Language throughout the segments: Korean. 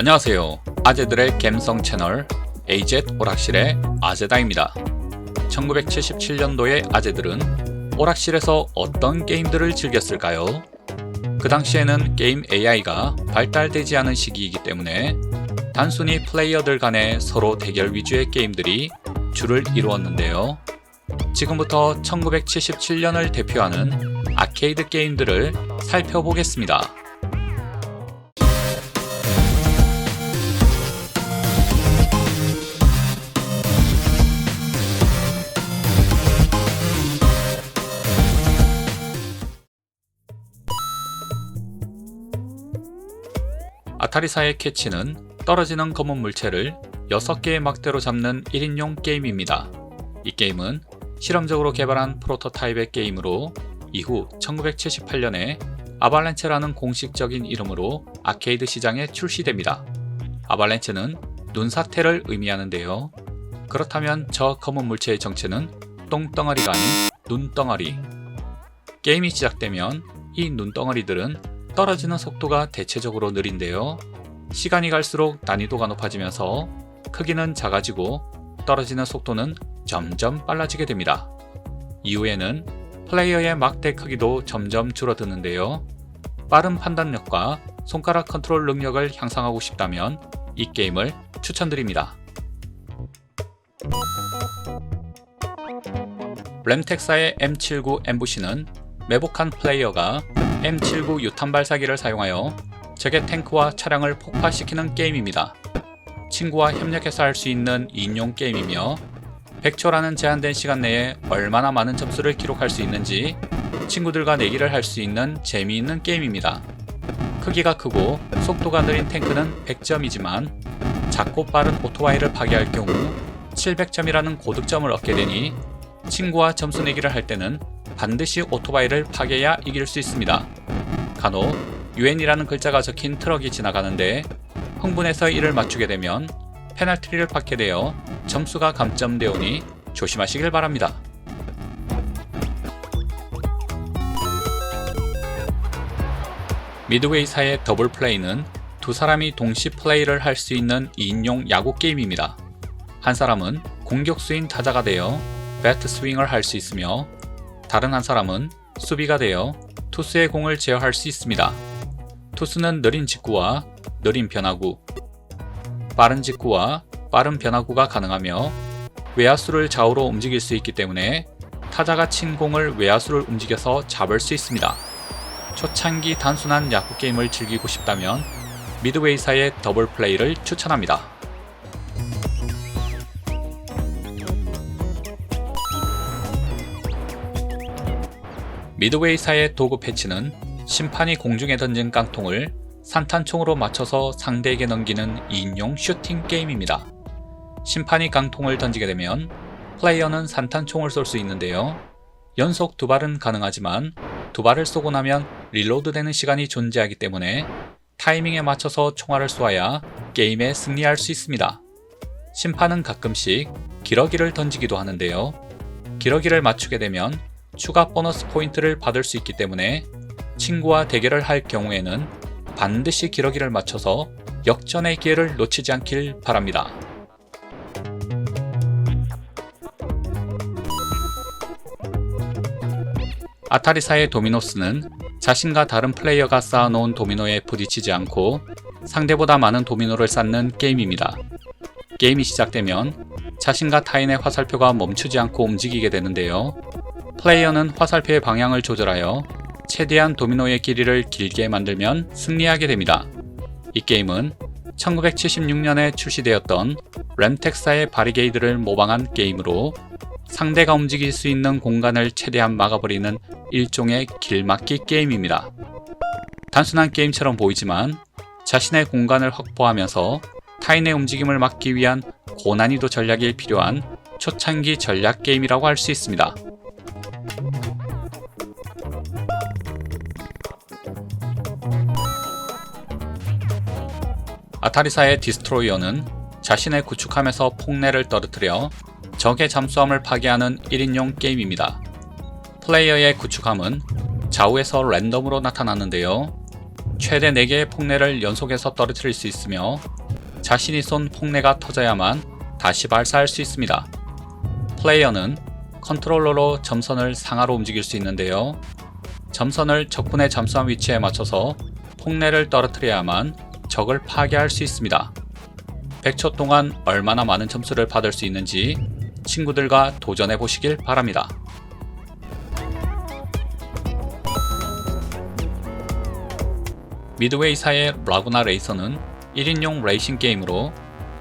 안녕하세요. 아재들의 갬성 채널 AZ 오락실의 아재다입니다. 1977년도의 아재들은 오락실에서 어떤 게임들을 즐겼을까요? 그 당시에는 게임 AI가 발달되지 않은 시기이기 때문에 단순히 플레이어들 간의 서로 대결 위주의 게임들이 주를 이루었는데요. 지금부터 1977년을 대표하는 아케이드 게임들을 살펴보겠습니다. 아타리사의 캐치는 떨어지는 검은 물체를 6개의 막대로 잡는 1인용 게임입니다. 이 게임은 실험적으로 개발한 프로토타입의 게임으로 이후 1978년에 아발렌체라는 공식적인 이름으로 아케이드 시장에 출시됩니다. 아발렌체는 눈사태를 의미하는데요. 그렇다면 저 검은 물체의 정체는 똥덩어리가 아닌 눈덩어리. 게임이 시작되면 이 눈덩어리들은 떨어지는 속도가 대체적으로 느린데요. 시간이 갈수록 난이도가 높아지면서 크기는 작아지고 떨어지는 속도는 점점 빨라지게 됩니다. 이후에는 플레이어의 막대 크기도 점점 줄어드는데요. 빠른 판단력과 손가락 컨트롤 능력을 향상하고 싶다면 이 게임을 추천드립니다. 램텍사의 M79 엠부시는 매복한 플레이어가 M79 유탄 발사기를 사용하여 적의 탱크와 차량을 폭파시키는 게임입니다. 친구와 협력해서 할 수 있는 2인용 게임이며 100초라는 제한된 시간 내에 얼마나 많은 점수를 기록할 수 있는지 친구들과 내기를 할 수 있는 재미있는 게임입니다. 크기가 크고 속도가 느린 탱크는 100점이지만 작고 빠른 오토바이를 파괴할 경우 700점이라는 고득점을 얻게 되니 친구와 점수 내기를 할 때는 반드시 오토바이를 파괴해야 이길 수 있습니다. 간혹 UN이라는 글자가 적힌 트럭이 지나가는데 흥분해서 이를 맞추게 되면 페널티를 받게 되어 점수가 감점되오니 조심하시길 바랍니다. 미드웨이 사의 더블 플레이는 두 사람이 동시 플레이를 할 수 있는 2인용 야구 게임입니다. 한 사람은 공격수인 타자가 되어 배트 스윙을 할 수 있으며 다른 한 사람은 수비가 되어 투수의 공을 제어할 수 있습니다. 투수는 느린 직구와 느린 변화구, 빠른 직구와 빠른 변화구가 가능하며 외야수를 좌우로 움직일 수 있기 때문에 타자가 친 공을 외야수를 움직여서 잡을 수 있습니다. 초창기 단순한 야구 게임을 즐기고 싶다면 미드웨이사의 더블 플레이를 추천합니다. 미드웨이사의 도구 패치는 심판이 공중에 던진 깡통을 산탄총으로 맞춰서 상대에게 넘기는 2인용 슈팅 게임입니다. 심판이 깡통을 던지게 되면 플레이어는 산탄총을 쏠 수 있는데요. 연속 두 발은 가능하지만 두 발을 쏘고 나면 릴로드 되는 시간이 존재하기 때문에 타이밍에 맞춰서 총알을 쏘아야 게임에 승리할 수 있습니다. 심판은 가끔씩 기러기를 던지기도 하는데요. 기러기를 맞추게 되면 추가 보너스 포인트를 받을 수 있기 때문에 친구와 대결을 할 경우에는 반드시 기러기를 맞춰서 역전의 기회를 놓치지 않길 바랍니다. 아타리사의 도미노스는 자신과 다른 플레이어가 쌓아놓은 도미노에 부딪히지 않고 상대보다 많은 도미노를 쌓는 게임입니다. 게임이 시작되면 자신과 타인의 화살표가 멈추지 않고 움직이게 되는데요. 플레이어는 화살표의 방향을 조절하여 최대한 도미노의 길이를 길게 만들면 승리하게 됩니다. 이 게임은 1976년에 출시되었던 램텍사의 바리게이드를 모방한 게임으로 상대가 움직일 수 있는 공간을 최대한 막아버리는 일종의 길막기 게임입니다. 단순한 게임처럼 보이지만 자신의 공간을 확보하면서 타인의 움직임을 막기 위한 고난이도 전략이 필요한 초창기 전략 게임이라고 할 수 있습니다. 아타리사의 디스트로이어는 자신의 구축함에서 폭내를 떨어뜨려 적의 잠수함을 파괴하는 1인용 게임입니다. 플레이어의 구축함은 좌우에서 랜덤으로 나타나는데요. 최대 4개의 폭내를 연속해서 떨어뜨릴 수 있으며 자신이 쏜 폭내가 터져야만 다시 발사할 수 있습니다. 플레이어는 컨트롤러로 점선을 상하로 움직일 수 있는데요. 점선을 적군의 잠수함 위치에 맞춰서 폭내를 떨어뜨려야만 적을 파괴할 수 있습니다. 100초 동안 얼마나 많은 점수를 받을 수 있는지 친구들과 도전해 보시길 바랍니다. 미드웨이사의 라구나 레이서는 1인용 레이싱 게임으로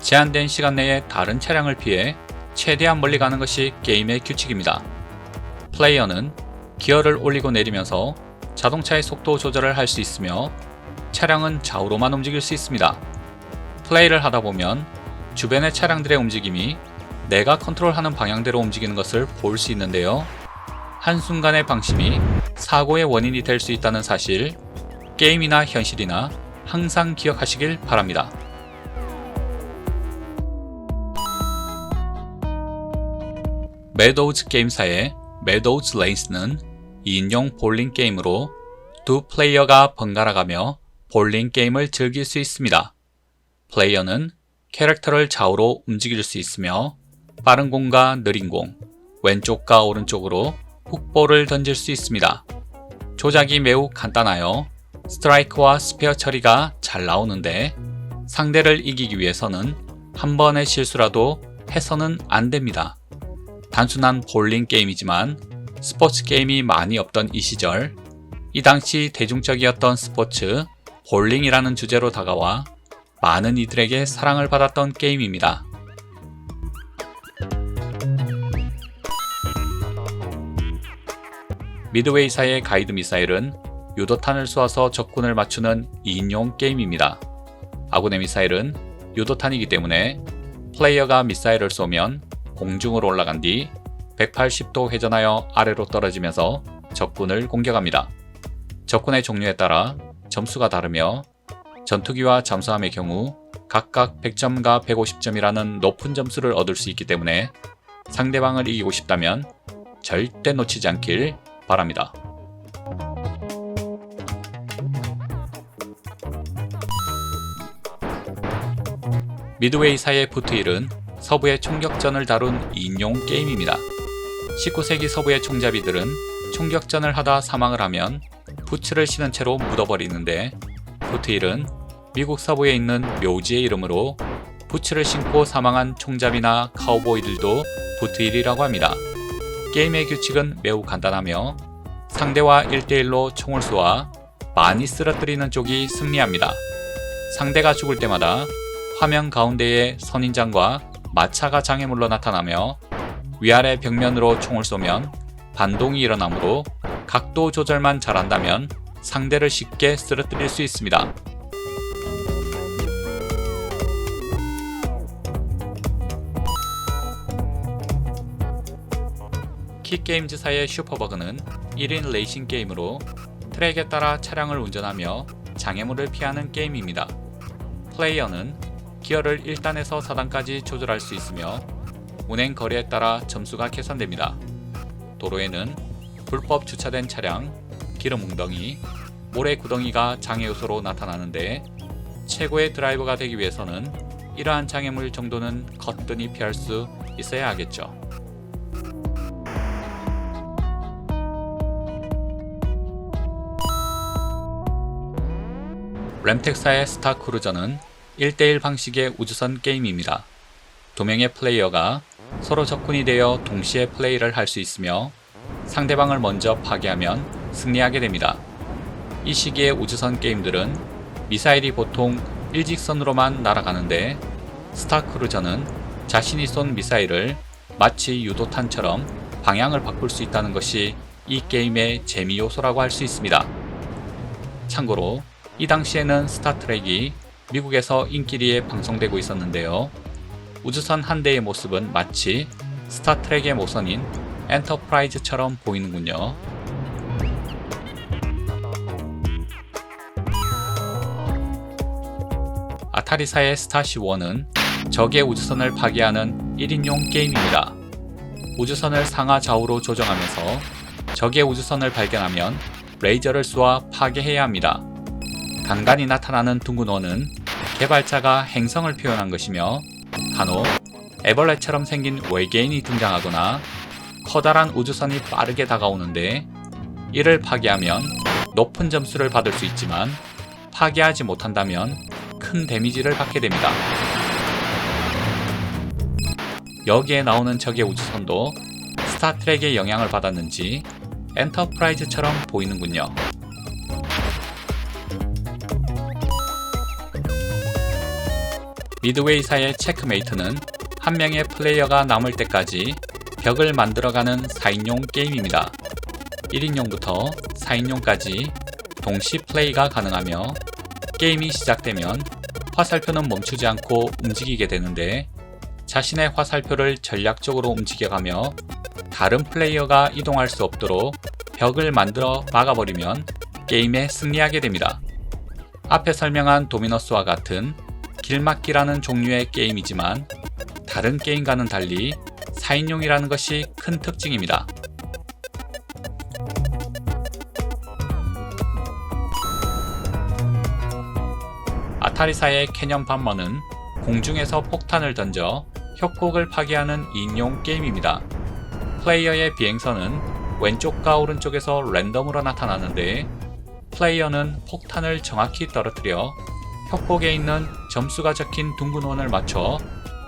제한된 시간 내에 다른 차량을 피해 최대한 멀리 가는 것이 게임의 규칙입니다. 플레이어는 기어를 올리고 내리면서 자동차의 속도 조절을 할 수 있으며 차량은 좌우로만 움직일 수 있습니다. 플레이를 하다 보면 주변의 차량들의 움직임이 내가 컨트롤하는 방향대로 움직이는 것을 볼 수 있는데요. 한순간의 방심이 사고의 원인이 될 수 있다는 사실, 게임이나 현실이나 항상 기억하시길 바랍니다. 매도우즈 게임사의 매도우즈 레이스는 2인용 볼링 게임으로 두 플레이어가 번갈아가며 볼링 게임을 즐길 수 있습니다. 플레이어는 캐릭터를 좌우로 움직일 수 있으며 빠른 공과 느린 공, 왼쪽과 오른쪽으로 훅볼을 던질 수 있습니다. 조작이 매우 간단하여 스트라이크와 스페어 처리가 잘 나오는데 상대를 이기기 위해서는 한 번의 실수라도 해서는 안 됩니다. 단순한 볼링 게임이지만 스포츠 게임이 많이 없던 이 시절, 이 당시 대중적이었던 스포츠, 볼링이라는 주제로 다가와 많은 이들에게 사랑을 받았던 게임입니다. 미드웨이사의 가이드 미사일은 유도탄을 쏘아서 적군을 맞추는 2인용 게임입니다. 아군의 미사일은 유도탄이기 때문에 플레이어가 미사일을 쏘면 공중으로 올라간 뒤 180도 회전하여 아래로 떨어지면서 적군을 공격합니다. 적군의 종류에 따라 점수가 다르며 전투기와 잠수함의 경우 각각 100점과 150점이라는 높은 점수를 얻을 수 있기 때문에 상대방을 이기고 싶다면 절대 놓치지 않길 바랍니다. 미드웨이 사의 푸트힐은 서부의 총격전을 다룬 2인용 게임입니다. 19세기 서부의 총잡이들은 총격전을 하다 사망을 하면 부츠를 신은 채로 묻어버리는데 푸트힐은 미국 서부에 있는 묘지의 이름으로 부츠를 신고 사망한 총잡이나 카우보이들도 푸트힐이라고 합니다. 게임의 규칙은 매우 간단하며 상대와 1대1로 총을 쏘아 많이 쓰러뜨리는 쪽이 승리합니다. 상대가 죽을 때마다 화면 가운데에 선인장과 마차가 장애물로 나타나며 위아래 벽면으로 총을 쏘면 반동이 일어나므로 각도 조절만 잘한다면 상대를 쉽게 쓰러뜨릴 수 있습니다. 킥게임즈사의 슈퍼버그는 1인 레이싱 게임으로 트랙에 따라 차량을 운전하며 장애물을 피하는 게임입니다. 플레이어는 기어를 1단에서 4단까지 조절할 수 있으며 운행 거리에 따라 점수가 계산됩니다. 도로에는 불법 주차된 차량, 기름 웅덩이, 모래 구덩이가 장애 요소로 나타나는데 최고의 드라이버가 되기 위해서는 이러한 장애물 정도는 거뜬히 피할 수 있어야 하겠죠. 램텍사의 스타 크루저는 1대1 방식의 우주선 게임입니다. 두 명의 플레이어가 서로 적군이 되어 동시에 플레이를 할 수 있으며 상대방을 먼저 파괴하면 승리하게 됩니다. 이 시기의 우주선 게임들은 미사일이 보통 일직선으로만 날아가는데 스타크루저는 자신이 쏜 미사일을 마치 유도탄처럼 방향을 바꿀 수 있다는 것이 이 게임의 재미 요소라고 할 수 있습니다. 참고로 이 당시에는 스타트랙이 미국에서 인기리에 방송되고 있었는데요. 우주선 한 대의 모습은 마치 스타트랙의 모선인 엔터프라이즈처럼 보이는군요. 아타리사의 스타시1은 적의 우주선을 파괴하는 1인용 게임입니다. 우주선을 상하 좌우로 조정하면서 적의 우주선을 발견하면 레이저를 쏘아 파괴해야 합니다. 간간히 나타나는 둥근 원은 개발자가 행성을 표현한 것이며 간혹 애벌레처럼 생긴 외계인이 등장하거나 커다란 우주선이 빠르게 다가오는데 이를 파괴하면 높은 점수를 받을 수 있지만 파괴하지 못한다면 큰 데미지를 받게 됩니다. 여기에 나오는 적의 우주선도 스타트랙의 영향을 받았는지 엔터프라이즈처럼 보이는군요. 미드웨이사의 체크메이트는 한 명의 플레이어가 남을 때까지 벽을 만들어가는 4인용 게임입니다. 1인용부터 4인용까지 동시 플레이가 가능하며 게임이 시작되면 화살표는 멈추지 않고 움직이게 되는데 자신의 화살표를 전략적으로 움직여가며 다른 플레이어가 이동할 수 없도록 벽을 만들어 막아버리면 게임에 승리하게 됩니다. 앞에 설명한 도미너스와 같은 길막기라는 종류의 게임이지만 다른 게임과는 달리 4인용이라는 것이 큰 특징입니다. 아타리사의 캐년 반머는 공중에서 폭탄을 던져 협곡을 파괴하는 2인용 게임입니다. 플레이어의 비행선은 왼쪽과 오른쪽에서 랜덤으로 나타나는데 플레이어는 폭탄을 정확히 떨어뜨려 협곡에 있는 점수가 적힌 둥근 원을 맞춰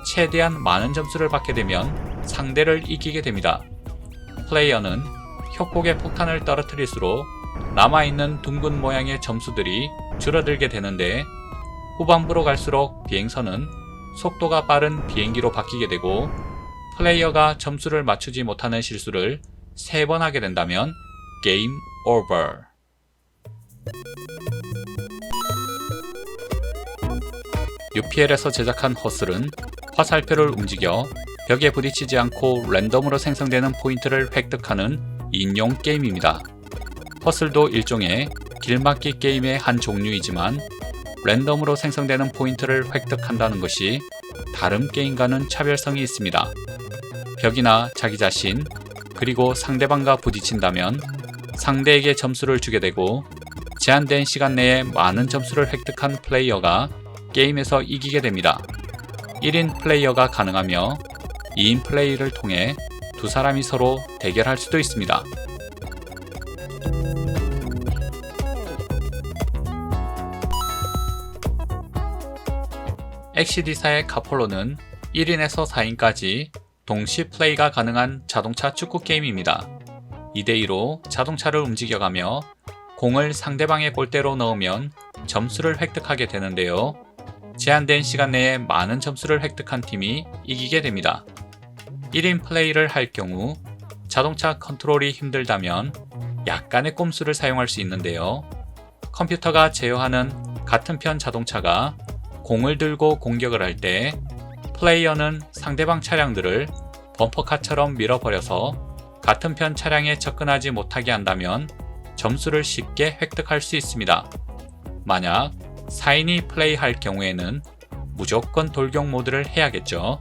최대한 많은 점수를 받게 되면 상대를 이기게 됩니다. 플레이어는 협곡에 폭탄을 떨어뜨릴수록 남아있는 둥근 모양의 점수들이 줄어들게 되는데 후반부로 갈수록 비행선은 속도가 빠른 비행기로 바뀌게 되고 플레이어가 점수를 맞추지 못하는 실수를 3번 하게 된다면 게임 오버. UPL에서 제작한 허슬은 화살표를 움직여 벽에 부딪히지 않고 랜덤으로 생성되는 포인트를 획득하는 인용 게임입니다. 허슬도 일종의 길막기 게임의 한 종류이지만 랜덤으로 생성되는 포인트를 획득한다는 것이 다른 게임과는 차별성이 있습니다. 벽이나 자기 자신, 그리고 상대방과 부딪힌다면 상대에게 점수를 주게 되고 제한된 시간 내에 많은 점수를 획득한 플레이어가 게임에서 이기게 됩니다. 1인 플레이어가 가능하며 2인 플레이를 통해 두 사람이 서로 대결할 수도 있습니다. 엑시디사의 카폴로는 1인에서 4인까지 동시 플레이가 가능한 자동차 축구 게임입니다. 2대2로 자동차를 움직여가며 공을 상대방의 골대로 넣으면 점수를 획득하게 되는데요. 제한된 시간 내에 많은 점수를 획득한 팀이 이기게 됩니다. 1인 플레이를 할 경우 자동차 컨트롤이 힘들다면 약간의 꼼수를 사용할 수 있는데요. 컴퓨터가 제어하는 같은 편 자동차가 공을 들고 공격을 할 때 플레이어는 상대방 차량들을 범퍼카처럼 밀어버려서 같은 편 차량에 접근하지 못하게 한다면 점수를 쉽게 획득할 수 있습니다. 만약 4인이 플레이할 경우에는 무조건 돌격 모드를 해야겠죠.